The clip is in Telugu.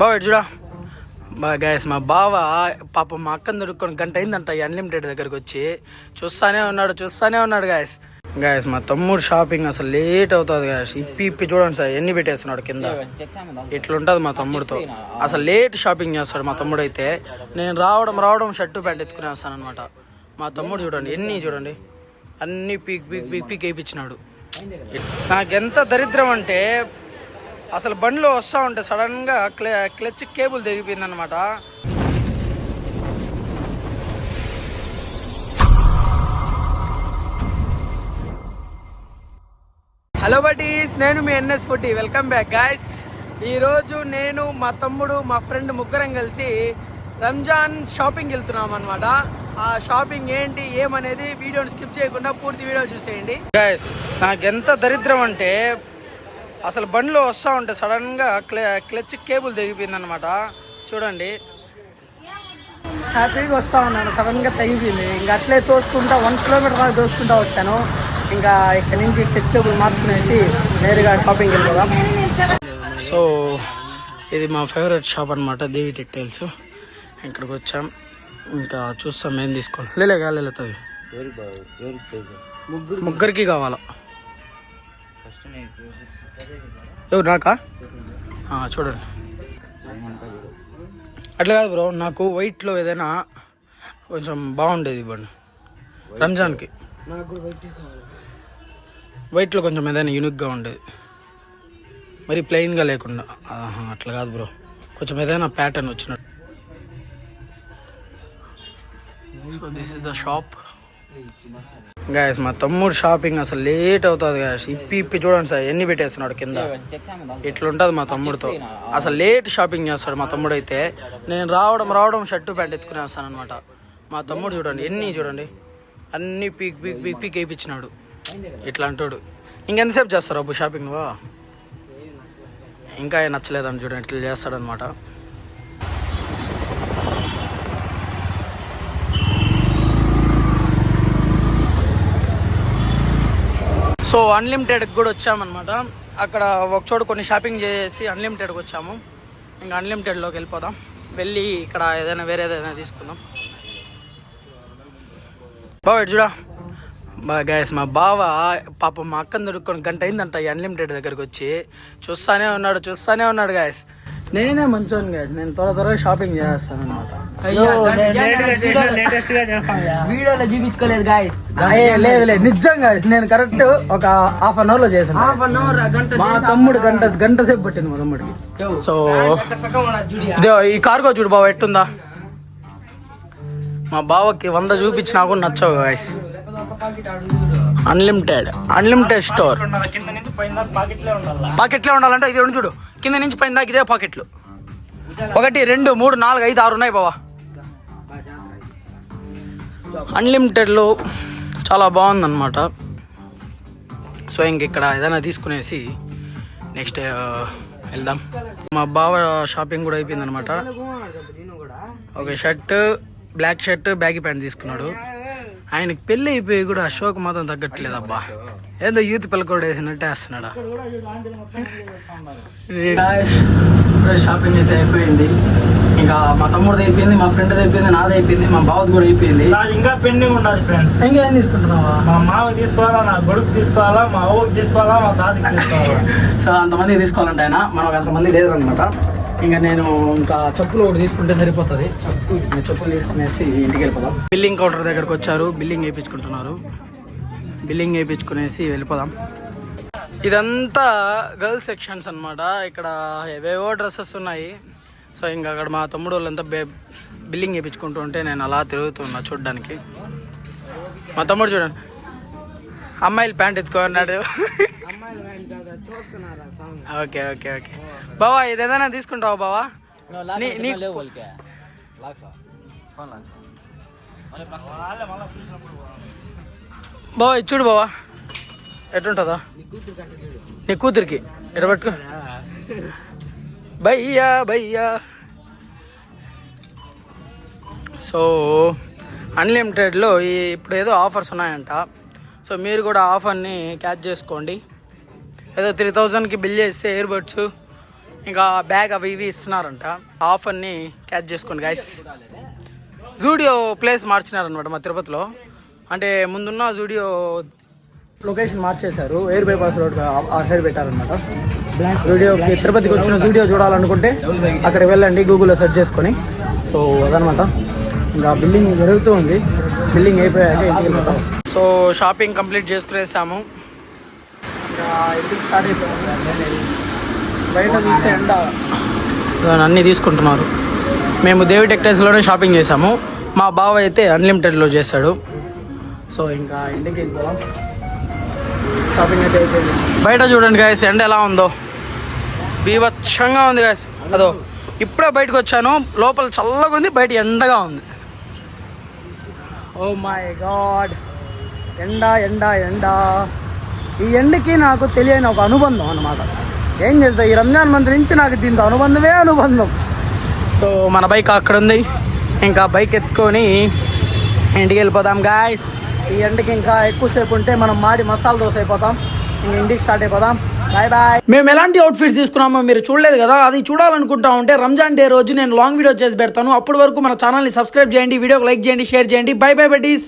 బావ చూడా. బా గ్యాస్ మా బావ పాప మా అక్కని దొరుకుని గంట అయిందంట అన్లిమిటెడ్ దగ్గరకు వచ్చి. చూస్తానే ఉన్నాడు చూస్తానే ఉన్నాడు గాయస్ గాయస్ మా తమ్ముడు షాపింగ్ అసలు లేట్ అవుతుంది గాయస్ ఇప్పి ఇప్పి చూడండి సార్ ఎన్ని పెట్టేస్తున్నాడు కింద. ఇట్లుంటది మా తమ్ముడితో. అసలు లేట్ షాపింగ్ చేస్తాడు మా తమ్ముడు అయితే నేను రావడం రావడం షర్టు ప్యాంట్ ఎత్తుకునే వస్తాను అనమాట మా తమ్ముడు చూడండి ఎన్ని చూడండి. అన్ని పీక్ పీక్ పీక్ పీక్ వేయించినాడు. నాకెంత దరిద్రం అంటే అసలు బండిలో వస్తా ఉంటే సడన్గా క్ల క్లచ్ కేబుల్ తెగిపోయింది అనమాట హలో బటీస్ నేను మీ N S food welcome back guys ఈరోజు నేను మా తమ్ముడు మా ఫ్రెండ్ ముగ్గురం కలిసి రంజాన్ షాపింగ్ వెళ్తున్నాం అనమాట ఆ షాపింగ్ ఏంటి ఏమనేది వీడియోని స్కిప్ చేయకుండా పూర్తి వీడియో చూసేయండి. గాయస్ నాకెంత దరిద్రం అంటే అసలు బండిలో వస్తూ ఉంటే సడన్గా క్ల క్లచ్ కేబుల్ తెగిపోయింది అనమాట చూడండి హ్యాపీగా వస్తూ ఉన్నాను. సడన్గా తెగిపోయింది. ఇంకా అట్లే తోసుకుంటా వన్ కిలోమీటర్ దాకా తోసుకుంటా వచ్చాను. ఇంకా ఇక్కడ నుంచి క్లచ్ కేబుల్ మార్చుకునేసి నేరుగా షాపింగ్ వెళ్ళిపోదాం సో ఇది మా ఫేవరెట్ షాప్ అనమాట దేవి టెక్టైల్స్ ఇక్కడికి వచ్చాం. ఇంకా చూస్తాం ఏం తీసుకోండి లేలే కాలేతుంది ముగ్గురికి కావాలా? ఎవరు నాకా? ఆ, చూడండి. అట్లా కాదు బ్రో నాకు వైట్లో ఏదైనా కొంచెం బాగుండేది ఇవ్వండి. రంజాన్కి. వైట్లో కొంచెం ఏదైనా యూనిక్గా ఉండేది. మరి ప్లెయిన్గా లేకుండా. ఆహా, అట్లా కాదు బ్రో. కొంచెం ఏదైనా ప్యాటర్న్ వచ్చినట్టు. So this is the shop guys మా తమ్ముడు షాపింగ్ అసలు లేట్ అవుతుంది గాయస్ ఇప్పి ఇప్పి చూడండి సార్ ఎన్ని పెట్టేస్తున్నాడు కింద? ఇట్లుంటది మా తమ్ముడితో. అసలు లేట్ షాపింగ్ చేస్తాడు మా తమ్ముడు అయితే నేను రావడం రావడం షర్టు ప్యాంట్ ఎత్తుకునే వస్తాను అనమాట మా తమ్ముడు చూడండి ఎన్ని చూడండి. అన్ని పీక్ పీక్ పీక్ పీక్ వేయించినాడు. ఇట్లా అంటాడు. ఇంకెంతసేపు చేస్తారు అబ్బు షాపింగ్ ఇంకా నచ్చలేదని చూడండి ఇట్లా చేస్తాడనమాట సో అన్లిమిటెడ్కి కూడా వచ్చామన్నమాట. అక్కడ ఒక చోట కొన్ని షాపింగ్ చేసి అన్లిమిటెడ్కి వచ్చాము. ఇంకా అన్లిమిటెడ్లోకి వెళ్ళిపోదాం. వెళ్ళి ఇక్కడ ఏదైనా వేరే ఏదైనా తీసుకుందాం. బావ చూడా? బా మా బావ పాప మా అక్కని దొరుకుని గంట అయిందంట ఈ అన్లిమిటెడ్ దగ్గరకు వచ్చి. చూస్తానే ఉన్నాడు చూస్తానే ఉన్నాడు గాయస్ నేనే మంచోని గాయస్ నేను త్వర త్వరగా షాపింగ్ చేస్తాను అనమాట వీడియోలో చూపించుకోలేదు గాయస్ లేదు లేదు నిజంగా నేను కరెక్ట్ ఒక హాఫ్ అన్ అవర్లో చేశాను హాఫ్ అన్ అవర్ గంట మా తమ్ముడు గంట గంట సేపు పట్టింది మా తమ్ముడికి. సో ఈ కార్గో చూడు బావ ఎట్టుందా? మా బావకి వంద చూపించి నాకు నచ్చవు గాయస్ అన్లిమిటెడ్ అన్లిమిటెడ్ స్టోర్ పాకెట్లే ఉండాలంటే ఇది రెండు చూడు. కింద నుంచి పైన దాకా ఇదే పాకెట్లు ఒకటి రెండు మూడు నాలుగు ఐదు ఆరు ఉన్నాయి బావా. అన్లిమిటెడ్లో చాలా బాగుందన్నమాట. సో ఇంక ఇక్కడ ఏదైనా తీసుకునేసి నెక్స్ట్ వెళ్దాం. మా బావ షాపింగ్ కూడా అయిపోయిందనమాట ఒక shirt black shirt baggy pant తీసుకున్నాడు. ఆయనకి పెళ్ళి అయిపోయి కూడా అశోక్ మాత్రం తగ్గట్లేదు అబ్బా. ఏదో యూత్ పిల్ల కూడా వేసినట్టే వేస్తున్నాడా. షాపింగ్ అయితే అయిపోయింది. ఇంకా మా తమ్ముడు అయిపోయింది మా ఫ్రెండ్ అయిపోయింది నాది అయిపోయింది మా బావది కూడా అయిపోయింది ఇంకా పెండింగ్ ఉన్నది ఫ్రెండ్స్ ఇంకేం తీసుకుంటున్నావా? మా మామ తీసుకోవాలా నా కొడుకు తీసుకోవాలా మా అవ్వకి తీసుకోవాలా మా తాతకి తీసుకోవాలా? సో అంతమంది తీసుకోవాలంటే ఆయన మనకు అంతమంది లేరనమాట ఇంకా నేను ఇంకా చెప్పులు ఒకటి తీసుకుంటే సరిపోతుంది. ఇంకా చెప్పులు తీసుకునేసి ఇంటికి వెళ్ళిపోదాం. బిల్లింగ్ కౌంటర్ దగ్గరకు వచ్చారు బిల్లింగ్ వేయించుకుంటున్నారు. బిల్లింగ్ వేయించుకునేసి వెళ్ళిపోదాం. ఇదంతా గర్ల్స్ సెక్షన్స్ అన్నమాట. ఇక్కడ ఏవేవో డ్రెస్సెస్ ఉన్నాయి. సో ఇంకా అక్కడ మా తమ్ముడు వాళ్ళంతా బే బిల్లింగ్ వేయించుకుంటూ ఉంటే నేను అలా తిరుగుతున్నా చూడడానికి. మా తమ్ముడు చూడండి. అమ్మాయిలు ప్యాంట్ ఎత్తుకున్నాడు. Okay okay okay. బావా ఇది ఏదైనా తీసుకుంటావా బావా? బావా చూడు బావా. ఎట్లుంటుందా? నీ కూతురికి. ఎట పట్టుకో భయ్యా భయ్యా సో అన్లిమిటెడ్లో ఈ ఇప్పుడు ఏదో ఆఫర్స్ ఉన్నాయంట. సో మీరు కూడా ఆఫర్ని క్యాచ్ చేసుకోండి. ఏదో త్రీ థౌజండ్కి బిల్ చేస్తే ఇయర్బడ్స్ ఇంకా బ్యాగ్ అవి ఇవి ఇస్తున్నారంట. ఆఫర్ని క్యాచ్ చేసుకోండి గైస్ జూడియో ప్లేస్ మార్చినారనమాట మా తిరుపతిలో. అంటే ముందున్న జూడియో లొకేషన్ మార్చేశారు. ఎయిర్ బైపాస్ రోడ్ ఆ సైడ్ పెట్టారనమాట వీడియోకి తిరుపతికి వచ్చిన వీడియో చూడాలనుకుంటే అక్కడికి వెళ్ళండి గూగుల్లో సెర్చ్ చేసుకొని. సో అదనమాట. ఇంకా బిల్లింగ్ జరుగుతూ ఉంది. బిల్లింగ్ అయిపోయాక ఇంటికి సో షాపింగ్ కంప్లీట్ చేసుకునేసాము. ఇంకా ఇంటికి స్టార్ట్ అయిపోయాము బయట చూస్తే ఎండ. అన్నీ తీసుకుంటున్నారు. మేము దేవి టెక్టైల్స్లోనే షాపింగ్ చేసాము. మా బావ అయితే అన్లిమిటెడ్లో చేశాడు. సో ఇంకా ఇంటికి వెళ్ళిపోదాం షాపింగ్ అయితే అయిపోయింది. బయట చూడండి గాయస్ ఎండ ఎలా ఉందో. బీభత్సంగా ఉంది గాయస్ అదో ఇప్పుడే బయటకు వచ్చాను. లోపల చల్లగా ఉంది బయట ఎండగా ఉంది. Oh ఓ మై గాడ్ ఎండ ఎండ ఎండ. ఈ ఎండకి నాకు తెలియని ఒక అనుబంధం అన్నమాట. ఏం చేస్తా ఈ రంజాన్ మంత్ నుంచి నాకు దీంతో అనుబంధమే అనుబంధం. సో మన బైక్ అక్కడ ఉంది. ఇంకా బైక్ ఎత్తుకొని ఇంటికి వెళ్ళిపోదాం గాయస్ ఈ ఎండకి ఇంకా ఎక్కువసేపు ఉంటే మనం మాడి మసాలా దోశ అయిపోతాం. ఇంక ఇంటికి స్టార్ట్ అయిపోతాం బాయ్ బాయ్ మేము ఎలాంటి అవుట్ఫిట్స్ తీసుకున్నామో మీరు చూడలేదు కదా అది చూడాలనుకుంటా ఉంటే రంజాన్ డే రోజు నేను లాంగ్ వీడియో చేసి పెడతాను. అప్పటి వరకు మన ఛానల్ని సబ్స్క్రైబ్ చేయండి వీడియోకి లైక్ చేయండి షేర్ చేయండి. By by buddies